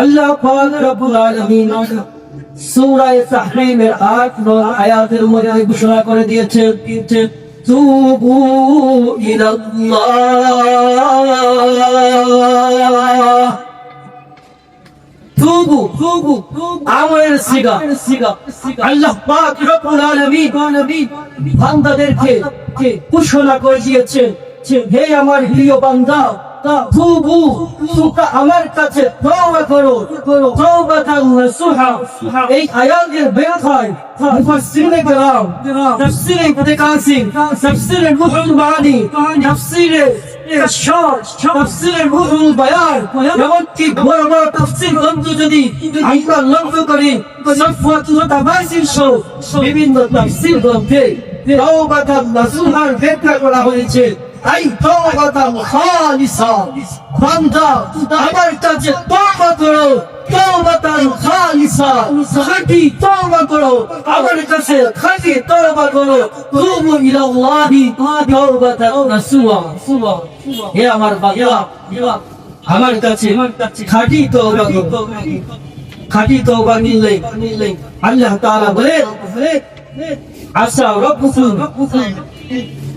আল্লাহ পাক রব্বুল আলামিন সূরা তাহরীমের 8 নং আয়াতের মধ্যে ঘোষণা করে দিয়েছে তুবু ইলাল্লাহ। তুবু তুবু সিগা সিগা। আল্লাহ পাক রব্বুল আলামিন বান্দাদেরকে করে হে আমার প্রিয় বান্দা তুবু তোমরা আমার কাছে তওবা করো তওবাতান নাসুহা। এই আয়াতের ব্যাখ্যায় মুফাসসিরিনে কেরাম তাফসীরে কাসিম তাফসীরে রুহুল মানি তাফসীরে বিভিন্ন তাফসীর গ্রন্থে ব্যাখ্যা করা হয়েছে। আই তওবাতান খালিসা বান্দা, আমার কাছে তওবা করো তওবাতান খালিসা খাঁটি তওবা কাছে খাঁটি তওবা করো। তুবু ইলাল্লাহি তওবাতান নাসুহা হে আমার বান্দা, আমার কাছে খাঁটি তওবা করো। খাঁটি তওবা নিলে আল্লাহ তাআলা বলে আশা রব্বুকুম।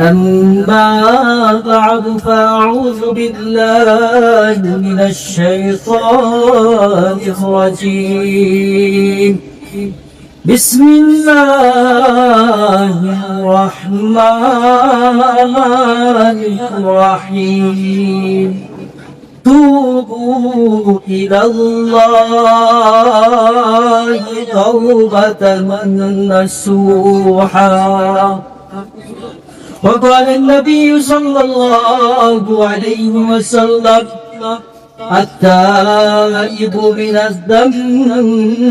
أما بعد فأعوذ بالله من الشيطان الرجيم. بسم الله الرحمن الرحيم. توبوا إلى الله توبة نصوحا وقال النبي صلى الله عليه وسلم التائب من الذنب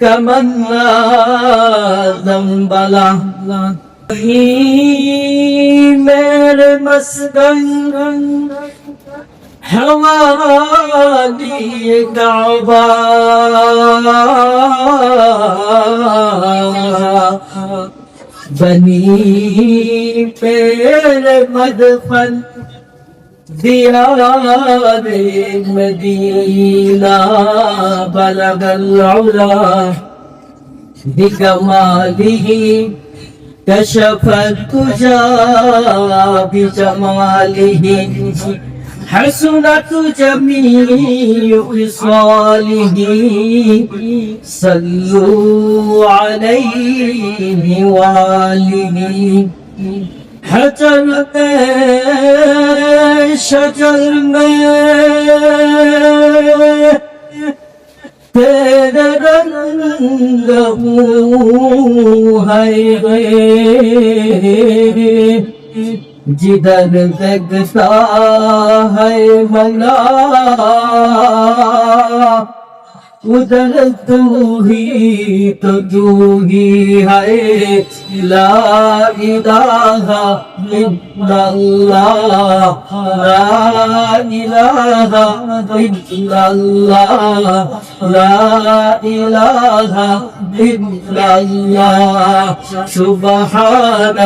كمن لا ذنب له. میرے مسکن حوالي کعبہ بنی پیر مدفن دیار مدینہ بلغ العلا بکمالی کشفت کجا بجمالی حسنة جميع صالحين صلوا عليه وآله حجر میں شجر میں تیرے رنگ ہوں ہے जिधर जगता है मना उधर तू ही तो तू ही है ला इलाहा इल्लल्लाह ला इलाहा इल्लल्लाह ला इलाहा इल्लल्लाह सुबहानल्लाह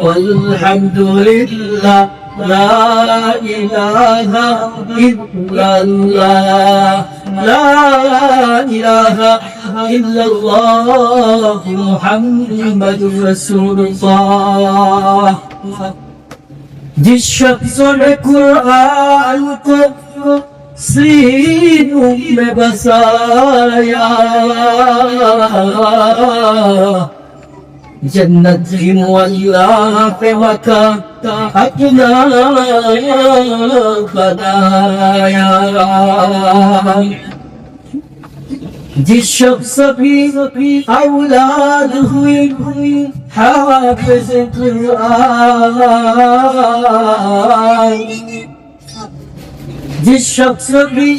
والحمد لله لا إله إلا الله لا إله إلا الله محمد رسول الله جس شخص نے قرآن کو سینوں میں بسایا جنت کی مولا پہ وقا اپنا خدایا جس شخص بھی اولاد ہوئی ہوئی حافظ قرآن যেসব ছবি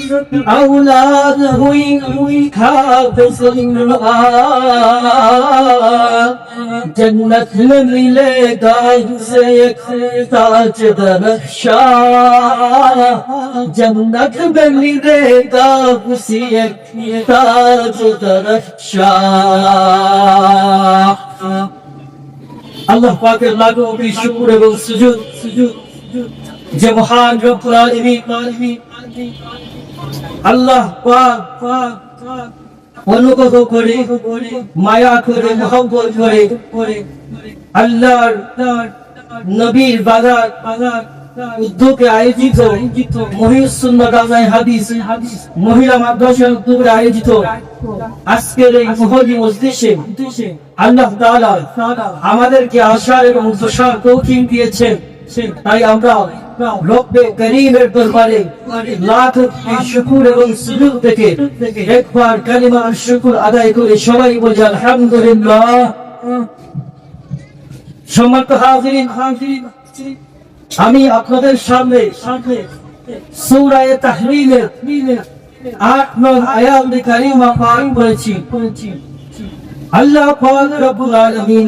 আউলাদ হই জন্নত মিলে গাইছে তাজ দরশা জন্নত মিলে গাইছে তাজ দরশা আল্লাহ পাকের লাগো শুকুর এবং সুযোগ সুযোগ সুযোগ। যে মহান রব্বুল আলামিন, আল্লাহ পাক পাক অনুগ্রহ করে, মায়া করে, মহব্বত করে, আল্লাহর নবীর বাগান বাগান উদ্যোগে আয়োজিত হাদিস, মহিলা উদ্যোগে আয়োজিত আজকের এই মহলি মজলিসে আল্লাহ আমাদেরকে আশা এবং দিয়েছেন। তাই আমরা রব্বে করিমের দরবারে লাখ শুকুর এবং সুজুদ থেকে একবার কালিমার শুকুর আদায় করে সবাই বলি, আলহামদুলিল্লাহ। সম্মানিত হাজিরিন হাজিরিন আমি আপনাদের সামনে সূরায়ে তাহরিমের আট নং আয়াত কারিমা পাঠ করেছি। আল্লাহ রব্বুল আলামিন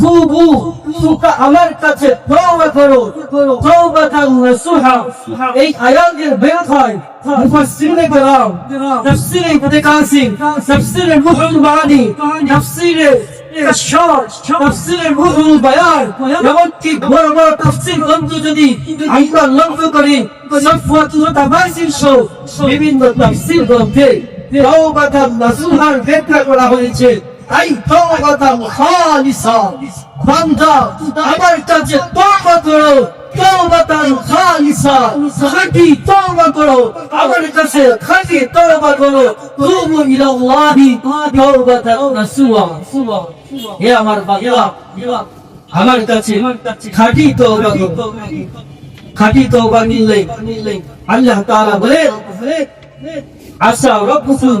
তুবু তোমরা আমার কাছে তওবা করো তওবাতান নাসুহা এই আয়াতের ব্যাখ্যায় মুফাসসিরিনে কেরাম তাফসীরে ইবনে কাসিম তাফসীরে মুহুল মানি তাফসীরে বিভিন্ন তাফসীর গ্রন্থে ব্যাখ্যা করা হয়েছে। আমার কাছে তওবা করো তওবাতান খালিসা খাঁটি তওবা করো, আমার কাছে খাঁটি তওবা করো। তুবু ইলাল্লাহি তওবাতান নাসুহা হে আমার বান্দা, আমার কাছে খাঁটি তওবা করো। খাঁটি তওবা নিলে আল্লাহ তাআলা বলে আসা রব্বুকুম।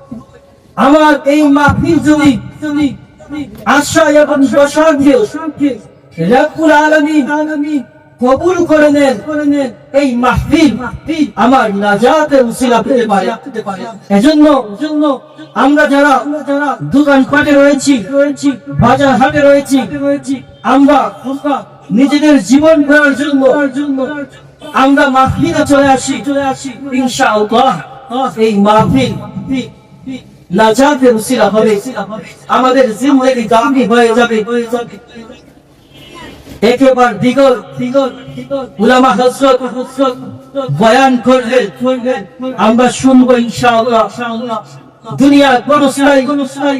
আমার এই মাহফিল যদি যদি আশা এবং রব্বুল আলামিন আলামিন কবুল করে নেন, এই মাহফিল আমার নাজাতের উসিলা পেতে পারে। এজন্য এজন্য আমরা যারা যারা দোকান পাটে রয়েছি রয়েছি বাজার হাটে রয়েছি রয়েছি আমরা নিজেদের জীবন গড়ার জন্য জন্য আমরা মাহফিলে চলে আসি চলে আসি। ইনশাআল্লাহ এই মাহফিল নাজাতের উসিলা হবে। আমাদের গামী হয়ে যাবে। একেবার দিগল দিগল উলামা হযরত বয়ান করলেন, আমরা শুনব ইনশাআল্লাহ। দুনিয়া কোন সাই কোন স্থায়ী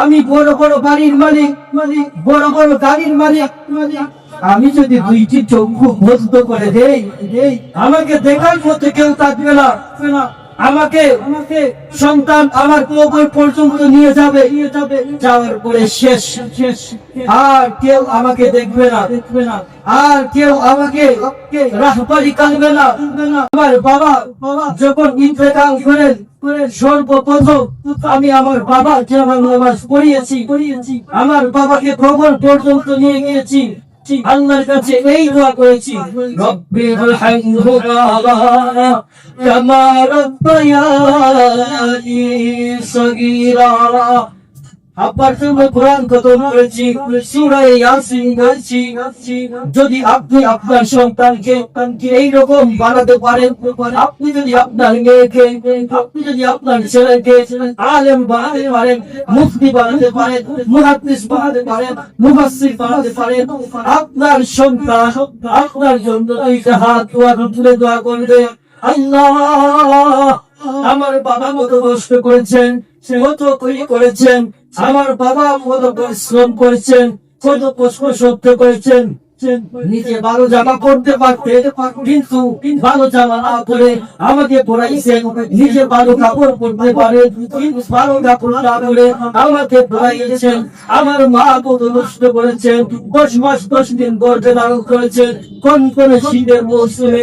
আমি বড় বড় বাড়ির মালিক, বড় বড় গাড়ির মালিক। আমি যদি দুইটি চক্ষু বন্ধ করে দেই, আমাকে দেখার মতো কেউ থাকবে না। আমাকে আমাকে সন্তান আমার কবর পর্যন্ত নিয়ে যাবে। নিয়ে যাবে। যাওয়ার পরে শেষ। শেষ। আর কেউ আমাকে দেখবে না। দেখবে না। আর কেউ আমাকে রাহবারি কাঁদবে না। আমার বাবা বাবা যখন ইন্তেকাল করেন সর্বপ্রথম আমি আমার বাবাকে আমার নামাজ পড়িয়েছি। পড়িয়েছি। আমার বাবাকে কবর পর্যন্ত নিয়ে গিয়েছি। আল্লাহর কাছে এই দোয়া করেছি। রব্বি রহমহুমা কামা যদি আপনি আপনার সন্তানকে এইরকম বানাতে পারেন, আপনি যদি আপনার মেয়েকে, আপনি যদি আপনার ছেলেকে আলেম বানাতে পারেন, মুফতি বানাতে পারেন, মুহাদ্দিস বানাতে পারেন, মুফাসসির বানাতে পারেন, আপনার সন্তান আপনার জন্য দুইটা হাত দোয়া তুলে দোয়া করবে। আল্লাহ! আমার বাবা মতো কষ্ট করেছেন কত তৈরি করেছেন আমার বাবা কত পরিশ্রম করেছেন কত কষ্ট সত্য করেছেন। নিজে ভালো জামা পড়তে পারতে কিন্তু ভালো জামা না পরে আমাকে পড়াইছেন নিজে ভালো কাপড় পরতে পারে কিন্তু ভালো কাপড় না পরে আমাকে আমার মা কত নষ্ট করেছেন। দশ মাস দশ দিন ধারণ করেছেন। কোন কোন শীতের মৌসুমে?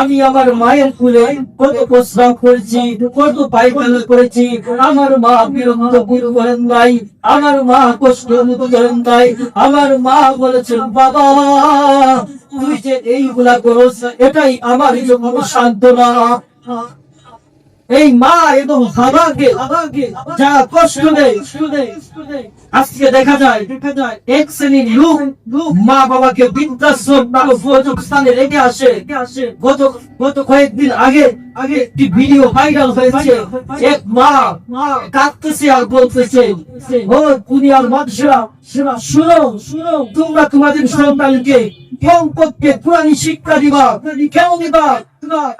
আমি আমার মায়ের কুলে কত প্রস্রাব করেছি কত পায়খানা করেছি। আমার মা বিরক্ত বোধ করেন নাই। আমার মা কষ্ট করেন নাই। আমার মা বলেছেন বাবা তুই যে এইগুলা করছ এটাই আমার জন্য সান্ত্বনা। এই মা এবং বাবাকে যা কষ্ট আজকে দেখা যায় দেখা যায়, এক শ্রেণির লোক মা বাবাকে বৃদ্ধাশ্রম রেখে আসে। গত গত কয়েকদিন আগে আগে একটি ভিডিও ভাইরাল হয়েছে। এক মা কাঁদতেছে আর বলতেছে, ও দুনিয়ার মানুষরা শুনো শুনো, তোমরা তোমাদের সন্তানকে কমপক্ষে পুরানি শিক্ষা দিবা কেন দিবা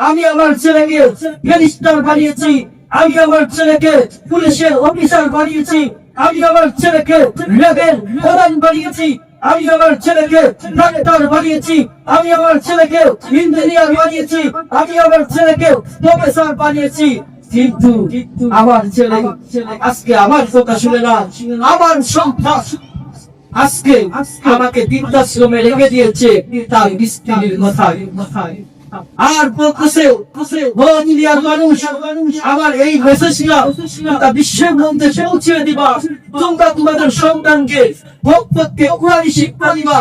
আমি আমার ছেলেকে ব্যারিস্টার বানিয়েছি। আমি আমার ছেলেকে পুলিশের অফিসার বানিয়েছি। আমি আমার ছেলেকে রেবের প্রধান বানিয়েছি। আমি আমার ছেলেকে ডাক্তার বানিয়েছি। আমি আমার ছেলেকে ইঞ্জিনিয়ার বানিয়েছি। আমি আমার ছেলেকে প্রফেসর বানিয়েছি। কিন্তু আমার ছেলে, আজকে আমার কথা শুনে না। আমার সন্তান আজকে আমাকে বৃদ্ধাশ্রমে রেখে দিয়েছে তার স্ত্রীর কথায় আর মানুষ এই বিশ্বের দিবা তোমাদের সন্তানকে প্রত্যেককে কোরআনী শিক্ষা দিবা।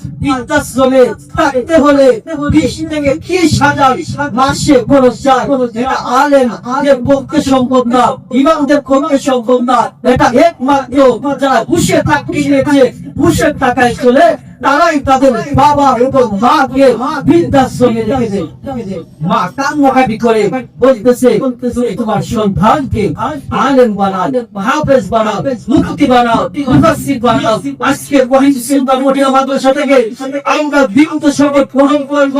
বৃদ্ধাশ্রমে থাকতে হলে বিশ থেকে ত্রিশ হাজার মাসে খরচ যায় এটা আলেন আলেম পক্ষে সম্ভব না, ইমামদের পক্ষে সম্ভব না। এটা একমাত্র যারা বসে থাকতে নিয়েছে বসে টাকায় চলে তারাই তাদের বাবা এবং মাকে বৃদ্ধাশ্রমে রেখে দেয়। মা কান্নাকাটি করে বলতেছে, তুমি তোমার সন্তানকে আলেম বানাও, হাফেজ বানাও মুক্তি বানাও বানাও। আজকে থেকে আমরা বিগত শপথ করব,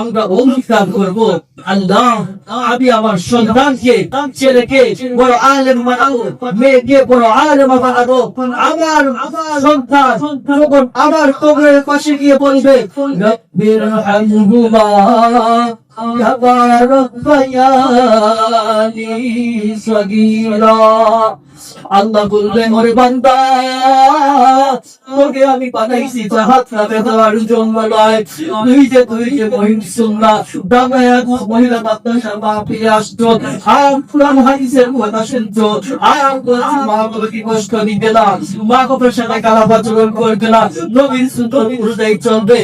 আমরা অঙ্গীকার করব। আল্লাহ, আমি আমার সন্তানকে, ছেলেকে বড় আলেম বানাবো, মেয়েকে বড় আলেম বানাবো। আমার সন্তান আমার কবরের পাশে গিয়ে বলবে রব্বির হামহুমা কামা রব্বায়ানি সগীরা। আল্লাহ বলবে ওরে বান্দা, তোকে আমি বানাইছি জাহাজ নামে দেওয়ার জন্য নয় তুই যে তুই যে সুন্না মহিলা মাদ্রাসা আসতো। কথা শুনতো। কষ্ট দিবে না মা সাথে করবে না নবীর সুন্দর চলবে।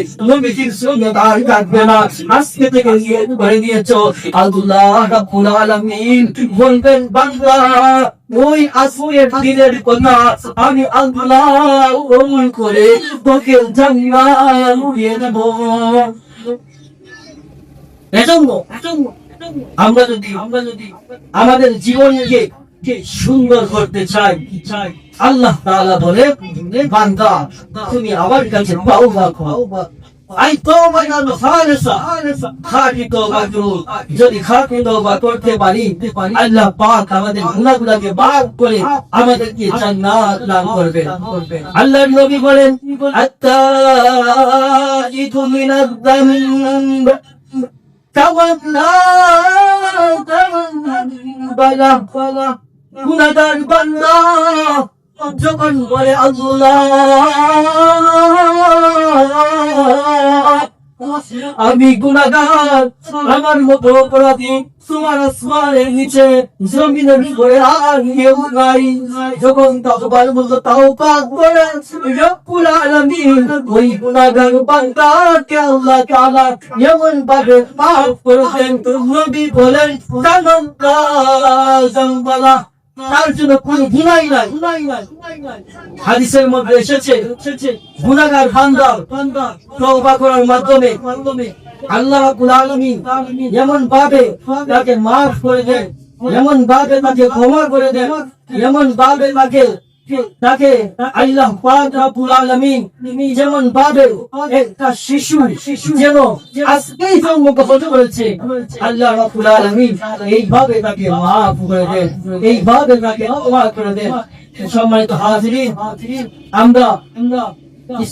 আর কাটবে না। আজকে থেকে রাব্বুল আলামিন বলবেন, বান্দা ওই আসুয়ের দিনের কথা আমি আল্লাহ ওই করে তোকে জান্নাত দিয়ে দেব আমরা যদি আমরা যদি আমাদের জীবনকে সুন্দর করতে চাই চাই, আল্লাহ বলে, বান্দা, তুমি আমার কাছে পাওবা খাও আই তওবা জানো যদি করতে পারি আল্লাহ পাক আমাদের গুনাহগুলোকে মাফ করে আমাদেরকে জান্নাত দান করবেন। আল্লাহর নবী বলেন আত্তাইতু মিনাজ যামব তাওয়ান্না তাওয়ান্না বালা গুনাহগার বান্দা যখন বলে আল্লাহ, আমি গুনাগার আমার মতো অপরাধী, তোমার আসমানের নিচে, জমিনের উপরে আর কেউ নাই। যখন ততবার বলতো তাও পাক করে রব্বুল আলামিন ওই গুনাগার বান্দাকে আল্লাহ তাআলা এমন ভাবে মাফ করেছেন নবী বলেন তামাম জাম্বালা তার জন্য কোন গুনাই নাই। হাদিসের মধ্যে এসেছে গুনাগার বান্দা তওবা করার মাধ্যমে আল্লাহ রাব্বুল আলামিন এমন ভাবে তাকে maaf করে দেন এমন ভাবে তাকে ক্ষমা করে দেন এমন ভাবে তাকে তাকে আল্লাহ পাক যেমন ভাবে একটা শিশু শিশু যেন আজকেই জন্মগ্রহণ করেছে, আল্লাহ রাব্বুল আলামিন এইভাবে তাকে মাফ করে দেন, এইভাবে তাকে ক্ষমা করে দেন। সম্মানিত হাজিরিন, আমরা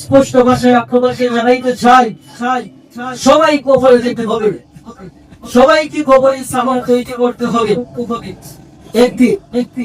স্পষ্ট ভাষায় আপনাদেরকে জানাইতে চাই, সবাই কবরে যেতে হবে, সবাইকে কবরে সামান তৈরি করতে হবে। একটি একটি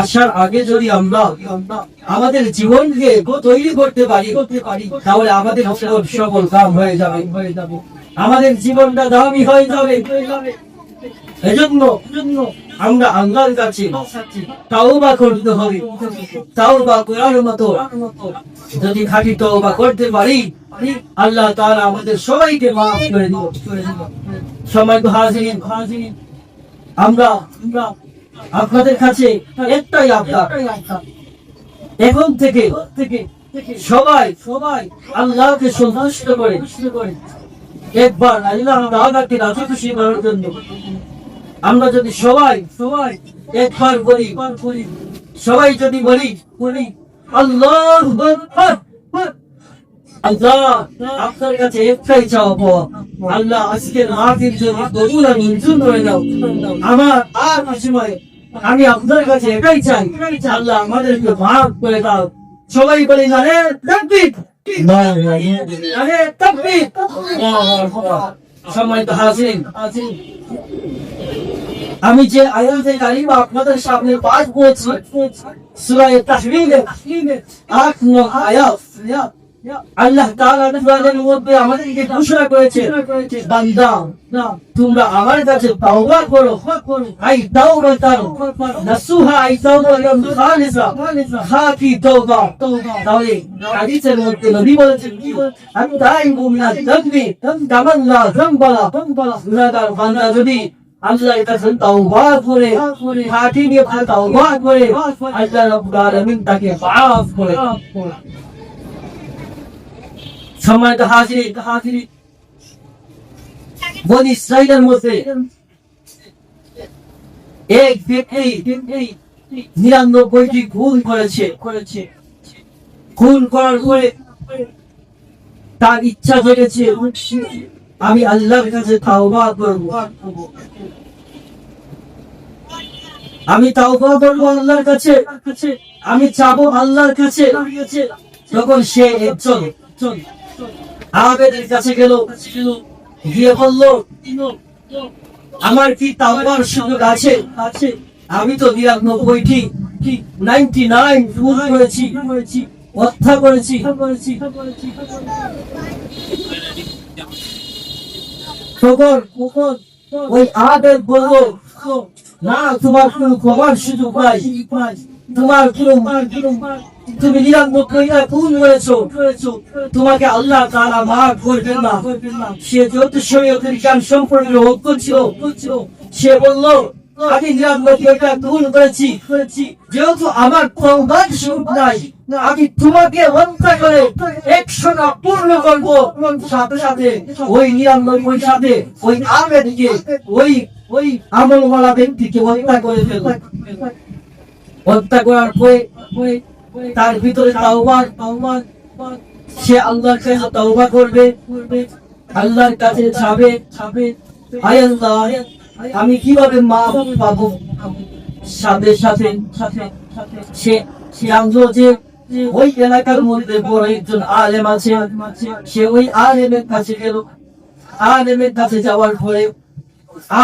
আসার আগে যদি আমরা আমাদের জীবনকে তৈরি করতে পারি তাহলে আমাদের সকল কাম হয়ে যাবে আমাদের জীবনটা দামি হয়ে যাবে। এজন্য আমরা আল্লাহর কাছে তাওবা করতে হবে। তাওবা করার মতো। যদি খাঁটি তওবা করতে পারি, আল্লাহ তাআলা আমাদের সবাইকে মাফ করে দিব। সময় তো হাজির আমরা আপনাদের কাছে একটাই আপনার এখন থেকে সবাই সবাই আল্লাহকে সন্তুষ্ট করে একবার আল্লাহ তাআলাকে রাজি খুশি করার জন্য। আমরা যদি সবাই সবাই একবার বলি সবাই যদি বলি বলি। আল্লাহ আল্লাহ আপনার কাছে একটাই আল্লাহ আজকের মাটির জন্য কবুল আর মঞ্জুর করে দাও। আমার আর সময় আমি আপনার কাছে এটাই চাই। আল্লাহ আমাদেরকে মাফ করে দাও। সবাই বলি না রে তাকবীর আরে তাকবীর! সম্মানিত হাজিরিন হাজিরিন আমি যে আয়াতে কারিমা আপনাদের সামনে পাঠ করেছি সূরা তাহরিমের আট নং আয়াত। আল্লাহ আমাদেরকে ঘোষণা করেছে বান্দা তোমরা আমার কাছে তাওবা করো। আই তাওবা করো। নাসুহা আই তাওবা খালিসা। খাকি তাওবা। তাহলে হাদিসের মধ্যে নবী বলেছেন কি? আমি তাইবু মিনাজ যামবি কামাল্লা যামবালা গুনাহগার বান্দা যদি আল্লাহ কাছে তাওবা করে খাঁটি নিয়ে তাওবা করে আল্লাহ রাব্বুল আলামিন তাকে মাফ করে। সম্মানিত হাজির হাজির। বনি ইসরাইলের মধ্যে এক ব্যক্তি নিরানব্বইটি খুন করেছে। করেছে খুন করার পরে তার ইচ্ছা জেগেছে, আমি আল্লাহর কাছে তাওবা করব। আমি তাওবা করব আল্লাহর কাছে, আমি চাবো আল্লাহর কাছে তখন সে একজন একজন কাছে গেল গিয়ে বলল আমার কি তাওবার সুযোগ আছে? আছে। আমি তো নিরানব্বইটি নাইনটি নাইন ভুল করেছি হত্যা করেছি। তখন ওই বলল না তোমার কোনো ক্ষমার সুযোগ নাই। তোমার তুমি নিরানব্বইটা ভুল করেছ তোমাকে আল্লাহ তাআলা মাফ করবেন না। সে যেহেতু শরীয়তের জ্ঞান সম্পর্কে ছিল সে বলল, আমি নিরানব্বইটা ভুল করেছি। যেহেতু আমার নাই, আমি তোমাকে হত্যা করে একশো না পূর্ণ করব। সাথে সাথে ওই নিরানব্বই সাথে ওই ওই ওই আমলওয়ালা ব্যক্তিকে হত্যা করে হত্যা করার পরে তার ভিতরে সে আল্লাহর কাছে তওবা করবে, আল্লাহর কাছে যাবে। হায় আল্লাহ, আমি কীভাবে মা পাবো? সাথে সাথে সে জানলো যে ওই এলাকার মধ্যে বড় একজন আলেম আছে। সে ওই আলেমের কাছে গেল। আলেমের কাছে যাওয়ার পরে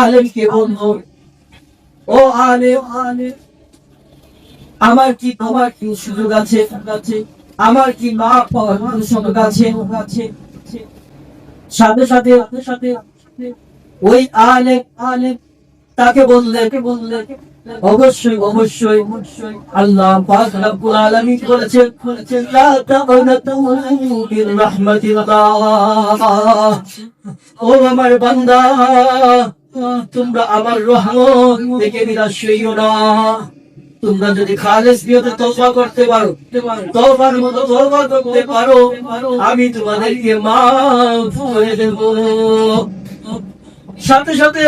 আলেমকে বলল, ও আলেম আলেম আমার কি তোমার কি সুযোগ আছে? আমার কি মা পাওয়ার সুযোগ আছে? সাথে সাথে সাথে ওই আলে আলে তাকে বললেন অবশ্যই অবশ্যই অবশ্যই, আল্লাহ পাক রব্বুল আলামিন বলেছেন বলেছেন, লা তাকনাতু মির রাহমাতিল্লাহ ও আমার বান্দা, তোমরা আমার রহমত থেকে নিরাশ হইও না। তোমরা যদি খালেস নিয়তে তওবা করতে পারো, তওবার মতো তওবা করতে পারো, আমি তোমাদেরকে মাফ করে দেব। সাথে সাথে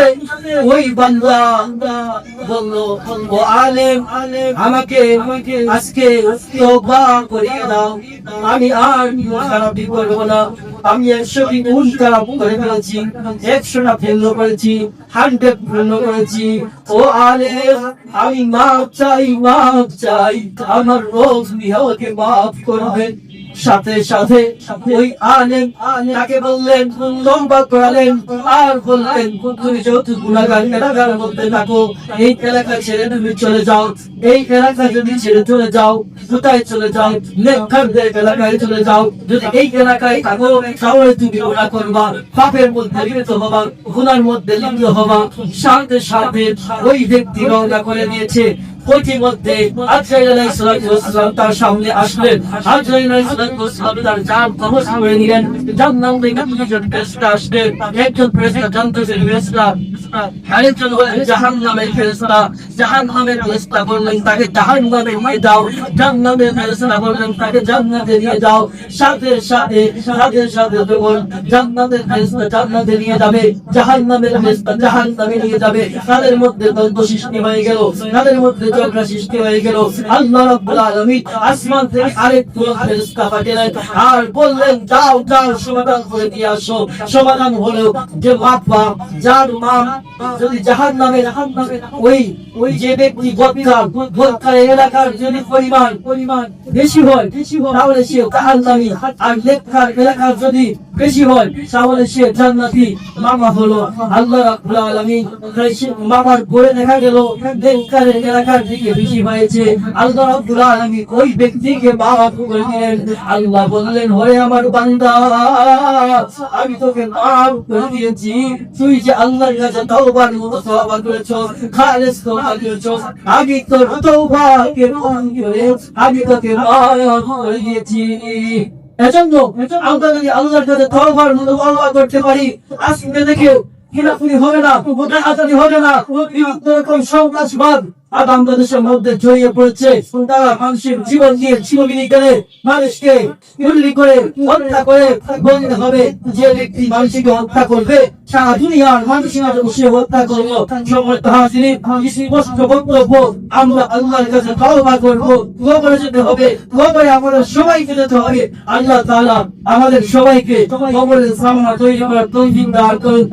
ওই বান্দা বলল, ও আলেম, আমাকে আজকে করিয়ে দাও। আমি আর খারাপ করব না। আমি একশো গুণ খারাপ করে ফেলেছি একশোটা ফেল করেছি হান্ড্রেড ফেল করেছি। ও আলেম, আমি মাফ চাই মাফ চাই। আমার রোজ নিহতকে মাফ করবেন। সাথে সাথে ওই আলেম তাকে বললেন লম্বা করালেন আর বললেন, তুমি যেহেতু গুণাগার এলাকার মধ্যে থাকো, এই এলাকা ছেড়ে তুমি চলে যাও, এই এলাকা যদি ছেড়ে চলে যাও, কোথায় চলে যাও এলাকায় চলে যাও, যদি এই এলাকায় থাকো তুমি করবা, পাপের মধ্যে লিপ্ত হবা গুনার মধ্যে লিপ্ত হবা, সাথে সাথে ওই ব্যক্তি রওনা করে দিয়েছে আলাইহিস তার সামনে আসলেন। আজরাইল আলাইহিস তার জান কবজ করে নিলেন। জান্নাত থেকে একজন ফেরেশতা আসলেন একজন ফেরেশতা জান্নাতের ফেরেশতা, আরেকজন হলেন জাহান্নামের ফেরেশতা। জাহান্নামের ফেরেশতা বললেন, তাকে জাহান্নামে নিয়ে যাবে, তাদের মধ্যে দ্বন্দ্ব হয়ে গেল। তাদের মধ্যে ঝগড়া সৃষ্টি হয়ে গেল। আল্লাহ রাব্বুল আলামিন আসমান থেকে আরেক ফেরেশতা পাঠালেন আর বললেন, যাও যাও সমাধান করে দিয়ে আসো। সমাধান হলো যে বাপ্পা যার মা যদি জাহান্নামে জাহান্নামে ওই ওই যে ব্যক্তি বদকার বদকার এলাকার যদি পরিমাণ পরিমাণ বেশি বেশি হয়, তাহলে সে জাহান্নামী। আর লেখার এলাকার যদি বেশি হয়, তাহলে সে জান্নাতি মামা হলো আল্লাহ রাব্বুল আলামিন। মামার করে দেখা গেল লেখার এলাকার দিকে বেশি হয়েছে। আল্লাহ রাব্বুল আলামিন ওই ব্যক্তিকে মাফ করে দিলেন। আল্লাহ বললেন হরে আমার বান্দা, আমি তোকে মাফ করে দিয়েছি। তুই যে আল্লাহর কাছে তওবার মতো তওবা করেছ, খালেস তওবা করেছ, আমি তোর তওবাকে কবুল করে, আমি তোকে মাফ করে দিয়েছি। এজন্য আমরা যদি আল্লাহর কাছে তওবা করতে পারি আজকে দেখে খিলাফুনি হবে না হবে না সন্ত্রাসবাদ। বাংলাদেশের মধ্যে জড়িয়ে পড়েছে তারা মানুষের জীবন নিয়ে মানুষকে করে, হত্যা করে হবে। যে ব্যক্তি মানুষকে হত্যা করবে, সারা দুনিয়ার মানুষের হত্যা করব স্পষ্ট বক্তব্য, আমরা আল্লাহর কাছে করব। যেতে হবে, দোয়া করে আমাদের সবাইকে যেতে হবে। আল্লাহ তাআলা আমাদের সবাইকে কবরের সামনা তৈরি করার তৌফিক দান করুন।